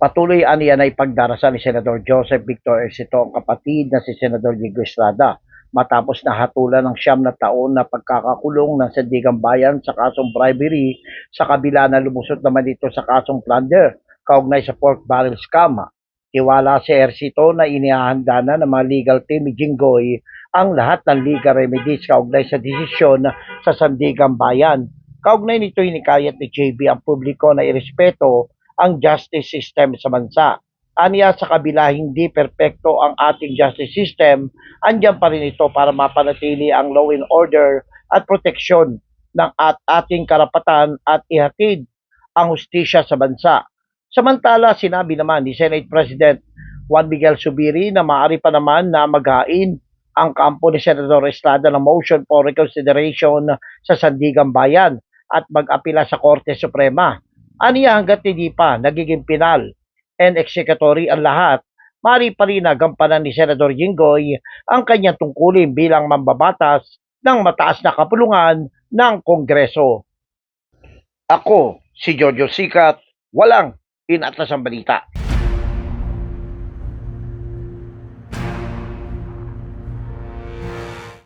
Patuloy aniyan ay pagdarasal ni Senador Joseph Victor Ercito ang kapatid na si Senador Diego Estrada matapos nahatulan ng siyam na taon na pagkakakulong ng Sandigang Bayan sa kasong bribery sa kabila na lumusot naman ito sa kasong plunder kaugnay sa pork barrel scam. Tiwala si Ercito na inihahanda na ng mga legal team ni Jinggoy ang lahat ng legal remedies kaugnay sa desisyon sa Sandigang Bayan. Kaugnay nito hinikayat ni JB ang publiko na irespeto ang justice system sa bansa. Aniya sa kabila hindi perpekto ang ating justice system, andyan pa rin ito para mapanatili ang law and order at proteksyon ng at ating karapatan at ihatid ang hustisya sa bansa. Samantala, sinabi naman ni Senate President Juan Miguel Subiri na maaari pa naman na maghain ang kampo ni Senador Estrada ng motion for reconsideration sa Sandigang Bayan at mag-apila sa Korte Suprema. Aniya hanggat hindi pa nagiging pinal and executory ang lahat, mari pa rin na gampanan ni Senador Jinggoy ang kanyang tungkulin bilang mambabatas ng mataas na kapulungan ng Kongreso. Ako, si Jojo Sikat, walang inatas ang balita.